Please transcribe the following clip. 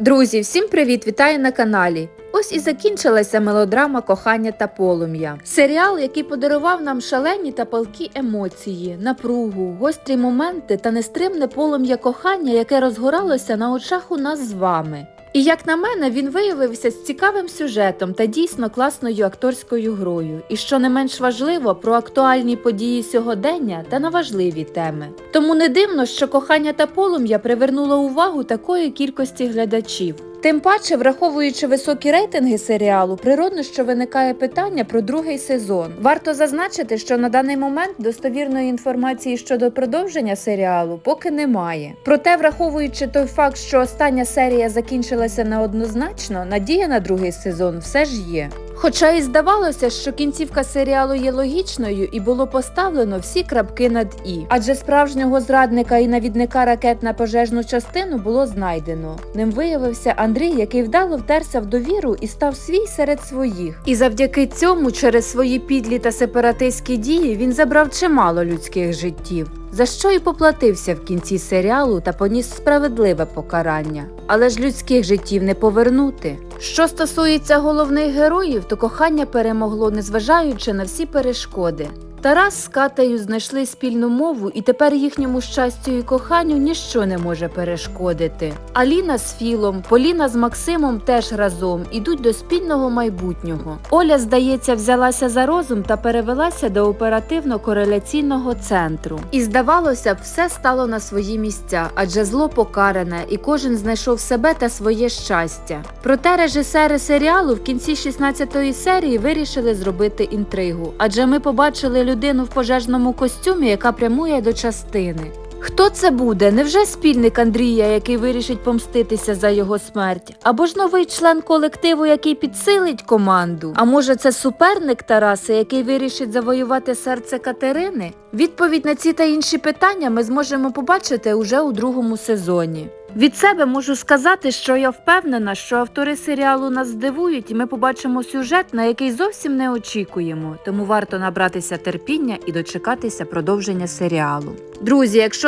Друзі, всім привіт! Вітаю на каналі. Ось і закінчилася мелодрама Кохання та полум'я. Серіал, який подарував нам шалені та палкі емоції, напругу, гострі моменти та нестримне полум'я кохання, яке розгоралося на очах у нас з вами. І як на мене, він виявився з цікавим сюжетом та дійсно класною акторською грою. І що не менш важливо, про актуальні події сьогодення та на важливі теми. Тому не дивно, що кохання та полум'я привернуло увагу такої кількості глядачів. Тим паче, враховуючи високі рейтинги серіалу, природно, що виникає питання про другий сезон. Варто зазначити, що на даний момент достовірної інформації щодо продовження серіалу поки немає. Проте, враховуючи той факт, що остання серія закінчилася неоднозначно, надія на другий сезон все ж є. Хоча і здавалося, що кінцівка серіалу є логічною і було поставлено всі крапки над і, адже справжнього зрадника і навідника ракет на пожежну частину було знайдено. Ним виявився Андрій, який вдало втерся в довіру і став свій серед своїх. І завдяки цьому, через свої підлі та сепаратистські дії, він забрав чимало людських життів. За що й поплатився в кінці серіалу та поніс справедливе покарання. Але ж людських життів не повернути. Що стосується головних героїв, то кохання перемогло, незважаючи на всі перешкоди. Тарас з Катею знайшли спільну мову, і тепер їхньому щастю і коханню ніщо не може перешкодити. Аліна з Філом, Поліна з Максимом теж разом ідуть до спільного майбутнього. Оля, здається, взялася за розум та перевелася до оперативно-кореляційного центру. І здавалося б, все стало на свої місця, адже зло покаране, і кожен знайшов себе та своє щастя. Проте режисери серіалу в кінці 16-ї серії вирішили зробити інтригу, адже ми побачили людину в пожежному костюмі, яка прямує до частини. Хто це буде? Невже спільник Андрія, який вирішить помститися за його смерть? Або ж новий член колективу, який підсилить команду? А може, це суперник Тараса, який вирішить завоювати серце Катерини? Відповідь на ці та інші питання ми зможемо побачити уже у другому сезоні. Від себе можу сказати, що я впевнена, що автори серіалу нас здивують, і ми побачимо сюжет, на який зовсім не очікуємо. Тому варто набратися терпіння і дочекатися продовження серіалу. Друзі, якщо